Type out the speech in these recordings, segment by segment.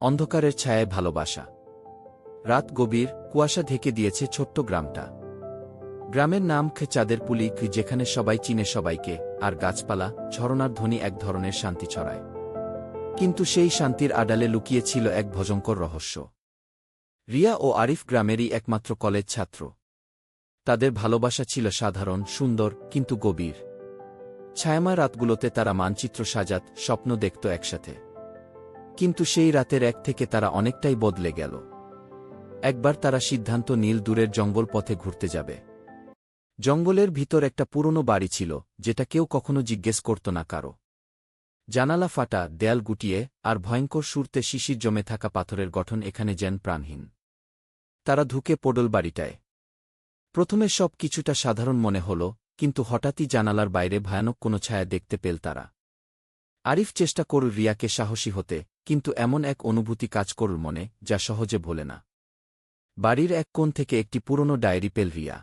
অন্ধকারের ছায়ায় ভালোবাসা। রাত গভীর, কুয়াশা ঢেকে দিয়েছে ছোট্ট গ্রামটা। গ্রামের নাম খে চাঁদের পুলি খে যেখানে সবাই চিনে সবাইকে, আর গাছপালা, ঝরনার ধ্বনি এক ধরনের শান্তি ছড়ায়। কিন্তু সেই শান্তির আড়ালে লুকিয়ে ছিল এক ভজঙ্কর রহস্য। রিয়া ও আরিফ গ্রামেরই একমাত্র কলেজ ছাত্র। তাদের ভালোবাসা ছিল সাধারণ, সুন্দর, কিন্তু গভীর। ছায়ামা রাতগুলোতে তারা মানচিত্র সাজাত, স্বপ্ন দেখত একসাথে। কিন্তু সেই রাতের এক থেকে তারা অনেকটাই বদলে গেল। একবার তারা সিদ্ধান্ত নীল দূরের জঙ্গল পথে ঘুরতে যাবে। জঙ্গলের ভিতর একটা পুরনো বাড়ি ছিল, যেটা কেউ কখনো জিজ্ঞেস করত না কারও। জানালা ফাটা, দেয়াল গুটিয়ে, আর ভয়ঙ্কর সুরতে শিশির জমে থাকা পাথরের গঠন এখানে যেন প্রাণহীন। তারা ঢুকে পোডল বাড়িটায়। প্রথমে সব কিছুটা সাধারণ মনে হল, কিন্তু হঠাৎই জানালার বাইরে ভয়ানক কোনো ছায়া দেখতে পেল তারা। আরিফ চেষ্টা করল রিয়াকে সাহসী হতে কিন্তু এমন এক অনুভূতি কাজ করল মনে, যা সহজে ভোলে না। বাড়ির এক কোণ থেকে একটি পুরনো ডায়েরি পেল রিয়া।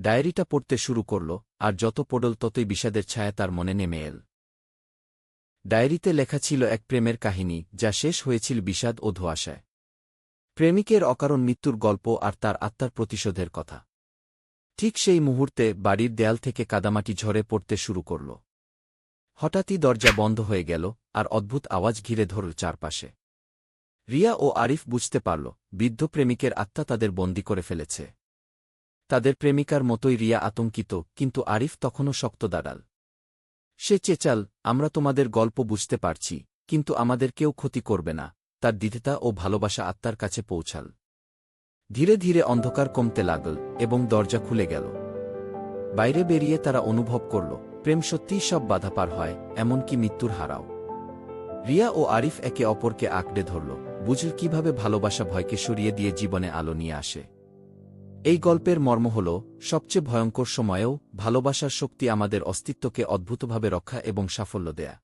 ডায়েরিটা পড়তে শুরু করল, আর যত পড়ল ততই বিষাদের ছায়া তার মনে নেমে এল। ডায়েরিতে লেখা ছিল এক প্রেমের কাহিনী, যা শেষ হয়েছিল বিষাদ ও ধোয়াশায়। প্রেমিকের অকারণ মৃত্যুর গল্প আর তার আত্মার প্রতিশোধের কথা। ঠিক সেই মুহূর্তে বাড়ির দেয়াল থেকে কাদামাটি ঝরে পড়তে শুরু করল। হঠাৎই দরজা বন্ধ হয়ে গেল আর অদ্ভুত আওয়াজ ঘিরে ধরল চারপাশে। রিয়া ও আরিফ বুঝতে পারল, বৃদ্ধ প্রেমিকের আত্মা তাদের বন্দি করে ফেলেছে। তাদের প্রেমিকার মতোই রিয়া আতঙ্কিত, কিন্তু আরিফ তখনও শক্ত দাঁড়াল। সে চেচাল, আমরা তোমাদের গল্প বুঝতে পারছি, কিন্তু আমাদের কেউ ক্ষতি করবে না। তার দ্বিধেতা ও ভালোবাসা আত্মার কাছে পৌঁছাল। ধীরে ধীরে অন্ধকার কমতে লাগল এবং দরজা খুলে গেল। বাইরে বেরিয়ে তারা অনুভব করল প্রেম সত্যিই সব বাধা পার হয়, এমনকি মৃত্যুর হারাও। রিয়া ও আরিফ একে অপরকে আঁকড়ে ধরল, বুঝল কীভাবে ভালোবাসা ভয়কে সরিয়ে দিয়ে জীবনে আলো নিয়ে আসে। এই গল্পের মর্ম হল, সবচেয়ে ভয়ঙ্কর সময়েও ভালোবাসার শক্তি আমাদের অস্তিত্বকে অদ্ভুতভাবে রক্ষা এবং সাফল্য দেয়া।